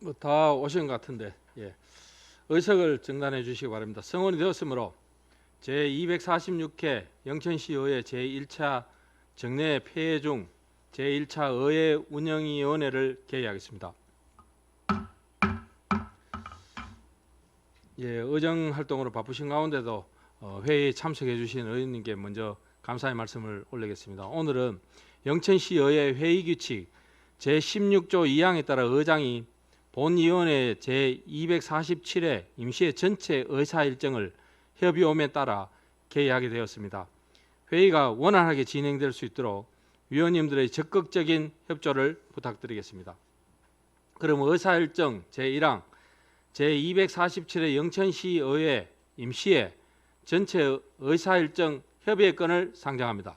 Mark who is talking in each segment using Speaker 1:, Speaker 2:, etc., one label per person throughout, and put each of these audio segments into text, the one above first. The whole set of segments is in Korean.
Speaker 1: 뭐 다 오신 것 같은데 예. 의석을 정단해 주시기 바랍니다. 성원이 되었으므로 제 246회 영천시 의회 제 1차 정례 폐회 중 제 1차 의회 운영위원회를 개의하겠습니다. 예, 의정 활동으로 바쁘신 가운데도 어, 회의에 참석해 주신 의원님께 먼저 감사의 말씀을 올리겠습니다. 오늘은 영천시 의회 회의 규칙 제 16조 2항에 따라 의장이 본위원회 제 247회 임시회 전체 의사 일정을 협의홈에 따라 개의하게 되었습니다. 회의가 원활하게 진행될 수 있도록 위원님들의 적극적인 협조를 부탁드리겠습니다. 그럼 의사 일정 제 1항 제 247회 영천시 의회 임시회 전체 의사 일정 협의회 건을 상정합니다.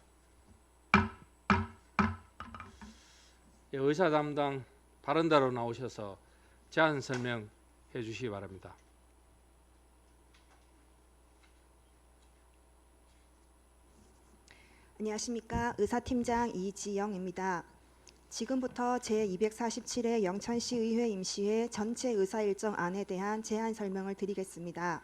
Speaker 1: 예, 의사 담당 발언자로 나오셔서 제안 설명해 주시기 바랍니다.
Speaker 2: 안녕하십니까 의사팀장 이지영입니다. 지금부터 제247회 영천시 의회 임시회 전체 의사 일정 안에 대한 제안 설명을 드리겠습니다.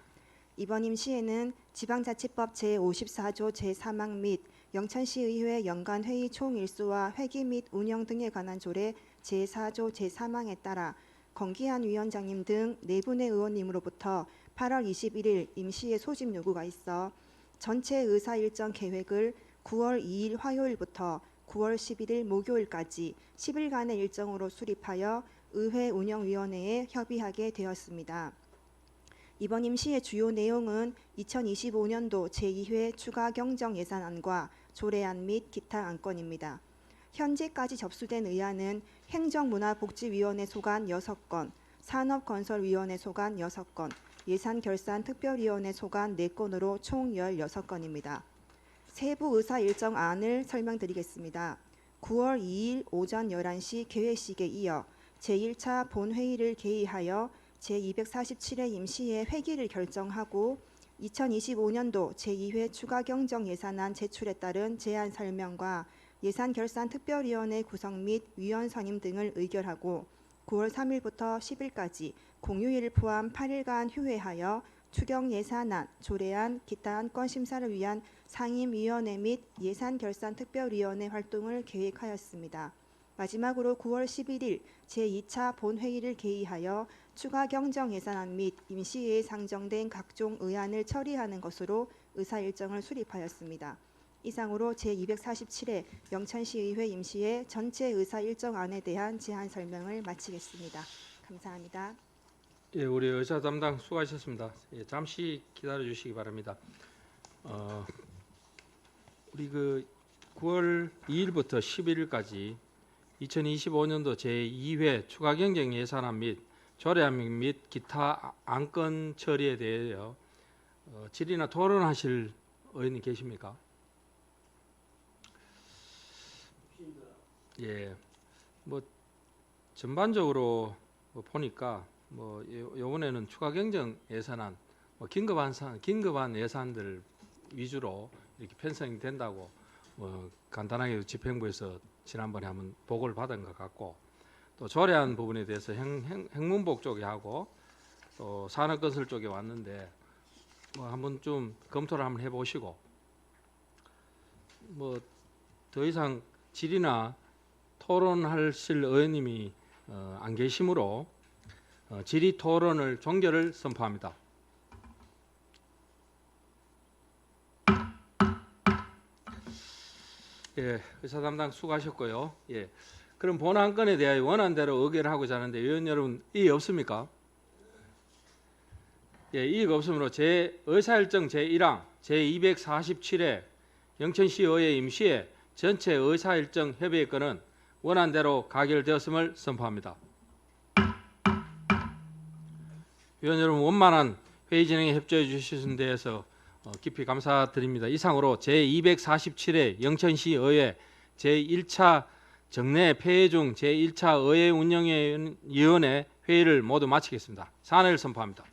Speaker 2: 이번 임시회는 지방자치법 제54조 제3항 및 영천시 의회 연간 회의 총 일수와 회기 및 운영 등에 관한 조례 제4조 제3항에 따라 건기한 위원장님 등 네 분의 의원님으로부터 8월 21일 임시회 소집 요구가 있어 전체 의사 일정 계획을 9월 2일 화요일부터 9월 11일 목요일까지 10일간의 일정으로 수립하여 의회 운영위원회에 협의하게 되었습니다. 이번 임시의 주요 내용은 2025년도 제2회 추가 경정 예산안과 조례안 및 기타 안건입니다. 현재까지 접수된 의안은 행정문화복지위원회 소관 6건, 산업건설위원회 소관 6건, 예산결산특별위원회 소관 4건으로 총 16건입니다. 세부 의사 일정 안을 설명드리겠습니다. 9월 2일 오전 11시 개회식에 이어 제1차 본회의를 개의하여 제247회 임시회 회기를 결정하고 2025년도 제2회 추가 경정 예산안 제출에 따른 제안 설명과 예산 결산 특별위원회 구성 및 위원 선임 등을 의결하고 9월 3일부터 10일까지 공휴일을 포함 8일간 휴회하여 추경 예산안, 조례안, 기타 안건 심사를 위한 상임위원회 및 예산 결산 특별위원회 활동을 계획하였습니다. 마지막으로 9월 11일 제2차 본회의를 개의하여 추가 경정 예산안 및 임시회에 상정된 각종 의안을 처리하는 것으로 의사 일정을 수립하였습니다. 이상으로 제247회 영천시의회 임시회 전체 의사 일정 안에 대한 제안 설명을 마치겠습니다. 감사합니다.
Speaker 1: 예, 우리 의사 담당 수고하셨습니다. 예, 잠시 기다려 주시기 바랍니다. 어, 우리 그 9월 2일부터 11일까지 2025년도 제2회 추가 경정 예산안 및 조례안 및 기타 안건 처리에 대하여 어, 질의나 토론하실 의원님 계십니까? 예, 뭐 전반적으로 뭐 보니까 뭐 요- 요번에는 추가 경정 예산안, 뭐 긴급한 사, 긴급한 예산들 위주로 이렇게 편성이 된다고 뭐 간단하게 집행부에서 지난번에 한번 보고를 받은 것 같고 또 조례안 부분에 대해서 행, 행, 행문복 쪽에 하고 또 산업건설 쪽에 왔는데 뭐 한번 좀 검토를 한번 해보시고 뭐 더 이상 질의나 토론하실 의원님이 어, 안 계시므로 어, 질의 토론을 종결을 선포합니다. 예, 의사 담당 수고하셨고요. 예, 그럼 본안 건에 대하여 원안대로 의결을 하고자 하는데 의원 여러분 이의 없습니까? 예, 이의가 없으므로 제 의사일정 제 1항 제 247회 영천시 의회 임시회 전체 의사일정 협의회 건은 원안대로 가결되었음을 선포합니다. 위원 여러분 원만한 회의 진행에 협조해 주신 데에서 어, 깊이 감사드립니다. 이상으로 제 247회 영천시 의회 제 1차 정례 폐회 중제 1차 의회 운영위원회 회의를 모두 마치겠습니다. 사안을 선포합니다.